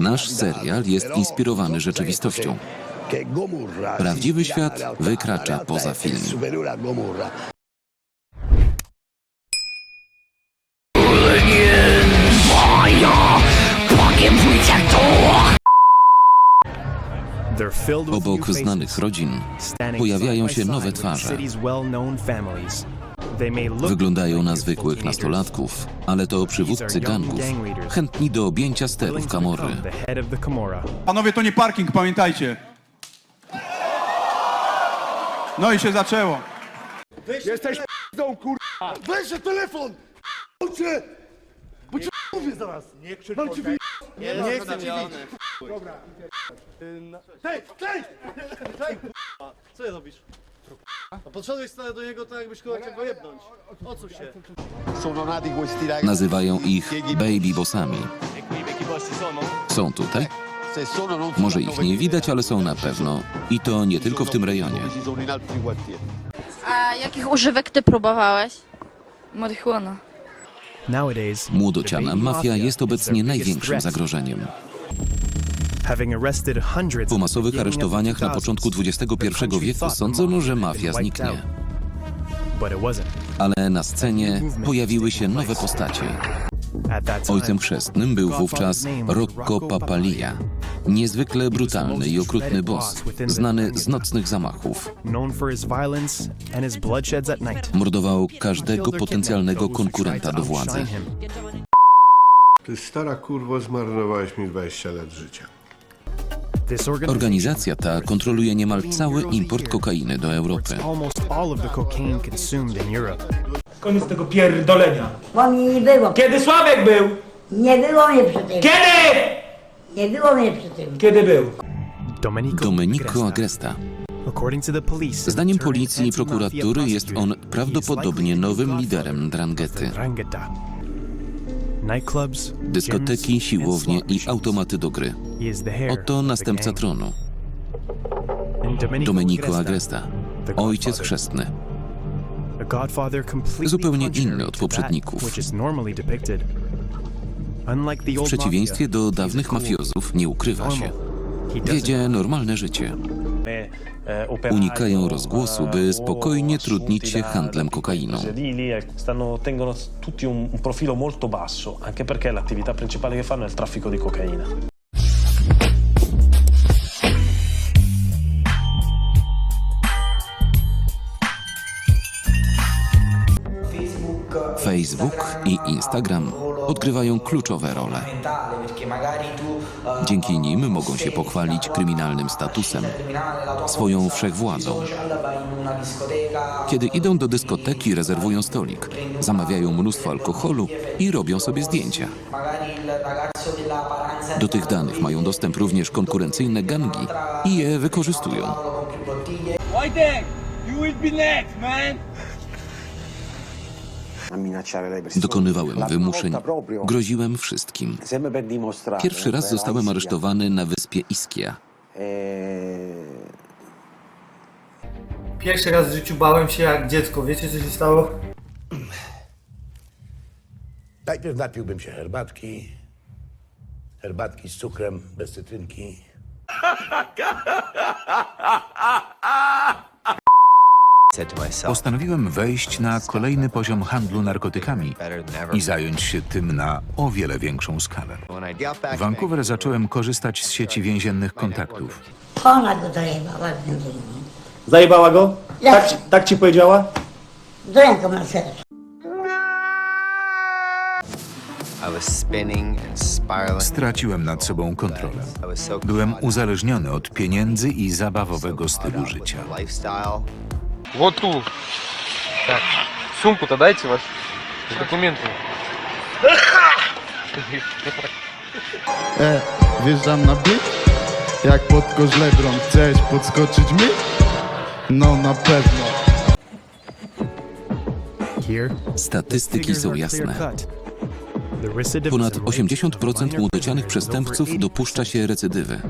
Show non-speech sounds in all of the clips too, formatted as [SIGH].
Nasz serial jest inspirowany rzeczywistością. Prawdziwy świat wykracza poza film. Obok znanych rodzin pojawiają się nowe twarze. Wyglądają na zwykłych nastolatków, ale to przywódcy gangów, chętni do objęcia sterów Kamory. Panowie, to nie parking, pamiętajcie. No i się zaczęło. Weź się telefon! Ojcze! Bo ci mówię zaraz! Nie krzycz Mam ci wy... Nie, nie chcę ci Dobra. Tej! Tej, Co robisz? A podszedłeś stary do niego tak jakbyś kogoś chciał go jebnąć. Odsuń się. Sono nati questi ragazzi. Nazywają ich baby bossami. Są tutaj? Se sono non Może ich nie widać, ale są na pewno. I to nie tylko w tym rejonie. Ci sono in altri quartieri. A jakich używek ty próbowałeś? Marihuana. Młodociana mafia jest obecnie największym zagrożeniem. Po masowych aresztowaniach na 2000s, początku XXI wieku sądzono, że mafia zniknie. Ale na scenie pojawiły się nowe postacie. Ojcem chrzestnym był wówczas Rocco Papalia. Niezwykle brutalny i okrutny boss, znany z nocnych zamachów. Mordował każdego potencjalnego konkurenta do władzy. Ty stara kurwo, zmarnowałeś mi 20 lat życia. Organizacja ta kontroluje niemal cały import kokainy do Europy. Koniec tego pierdolenia. Bo mnie nie było. Kiedy Sławek był? Nie było mnie przy tym. Kiedy? Nie było mnie przy tym. Kiedy był? Domenico, Domenico Agresta. Zdaniem policji i prokuratury jest on prawdopodobnie nowym liderem of Dranghety. Dyskoteki, siłownie i automaty do gry. Oto następca tronu. Domenico Agresta, ojciec chrzestny. Zupełnie inny od poprzedników. W przeciwieństwie do dawnych mafiozów nie ukrywa się. Wiedzie normalne życie. Unikają rozgłosu, by spokojnie trudnić się handlem kokainą. Facebook i Instagram odgrywają kluczowe role. Dzięki nim mogą się pochwalić kryminalnym statusem, swoją wszechwładzą. Kiedy idą do dyskoteki, rezerwują stolik, zamawiają mnóstwo alkoholu i robią sobie zdjęcia. Do tych danych mają dostęp również konkurencyjne gangi i je wykorzystują. Wojtek! You will be next, man! Dokonywałem wymuszeń, groziłem wszystkim. Pierwszy raz zostałem aresztowany na wyspie Ischia. Pierwszy raz w życiu bałem się jak dziecko. Wiecie co się stało? Najpierw napiłbym się herbatki. Herbatki z cukrem, bez cytrynki. [LAUGHS] Postanowiłem wejść na kolejny poziom handlu narkotykami i zająć się tym na o wiele większą skalę. W Vancouver zacząłem korzystać z sieci więziennych kontaktów. Ona go dojebała między innymi. Zajebała go? Tak, ci- tak ci powiedziała? Z ręką na. Straciłem nad sobą kontrolę. Byłem uzależniony od pieniędzy i zabawowego stylu życia. Вот тут. Так, сумку-то дайте вас с документами. E, wjeżdżam na bit? Jak podkosz Lebron, chcesz podskoczyć mi? No na pewno. Here, Statystyki figures są are jasne. clear-cut. The recidivism Ponad rate 80% of młodocianych minor przestępców prisoners is over dopuszcza się recydywy.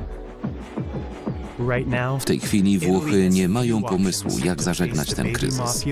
80%. Right now, W tej chwili Włochy nie mają pomysłu, jak zażegnać ten kryzys.